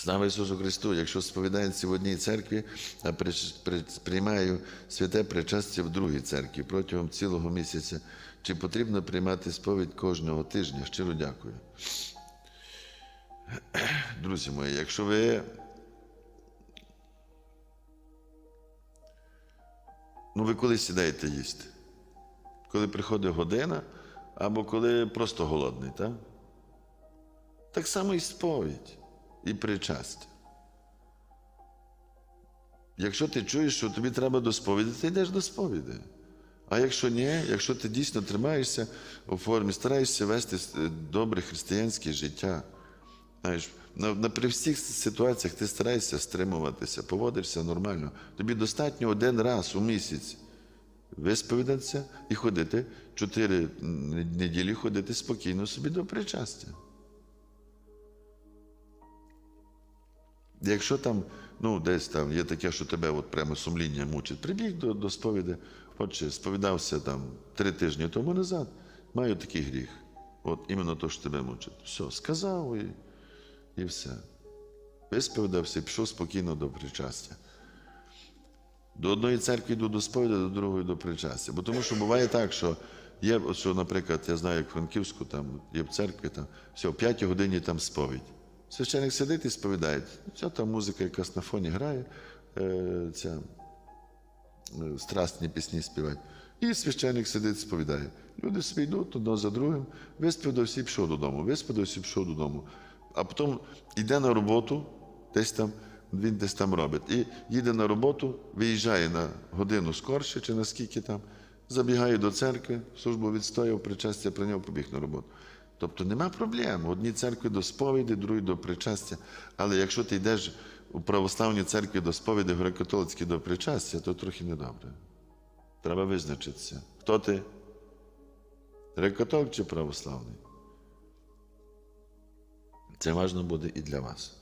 Слава Ісусу Христу! Якщо сповідається в одній церкві, а при- при- приймаю святе причастя в другій церкві протягом цілого місяця, чи потрібно приймати сповідь кожного тижня? Щиро дякую. Друзі мої, якщо ви Ну, ви коли сідаєте їсти? Коли приходить година, або коли просто голодний, так? Так само і сповідь, і причастя. Якщо ти чуєш, що тобі треба до сповіді, ти йдеш до сповіді. А якщо ні, якщо ти дійсно тримаєшся у формі, стараєшся вести е, добре християнське життя, знаєш, на, на, при всіх ситуаціях ти стараєшся стримуватися, поводишся нормально. Тобі достатньо один раз у місяць висповідатися і ходити чотири неділі ходити спокійно собі до причастя. Якщо там, ну, десь там є таке, що тебе от прямо сумління мучить, прибіг до, до сповіді, отче, сповідався там три тижні тому назад, маю такий гріх. От іменно то, що тебе мучить. Все, сказав і, і все. Висповідався і пішов спокійно до причастя. До одної церкви йду до сповіді, до другої до причастя. Бо тому що буває так, що є, що, наприклад, я знаю, як Франківську, там є в церкві, там все, в п'ятій годині там сповідь. Священик сидить і сповідає. Вся там музика якась на фоні грає, е, ця, е, страстні пісні співають. І священик сидить, і сповідає. Люди собі йдуть одно за другим, висповідався і пішов додому, висповідався і пішов додому. А потім йде на роботу, десь там, він десь там робить. І їде на роботу, виїжджає на годину скорше, чи наскільки там, забігає до церкви, службу відстояв, причастя прийняв, побіг на роботу. Тобто нема проблем. Одні церкви до сповіді, другі до причастя. Але якщо ти йдеш у православній церкві до сповіді, греко-католицькій до причастя, то трохи недобре. Треба визначитися. Хто ти? Греко-католик чи православний? Це важливо буде і для вас.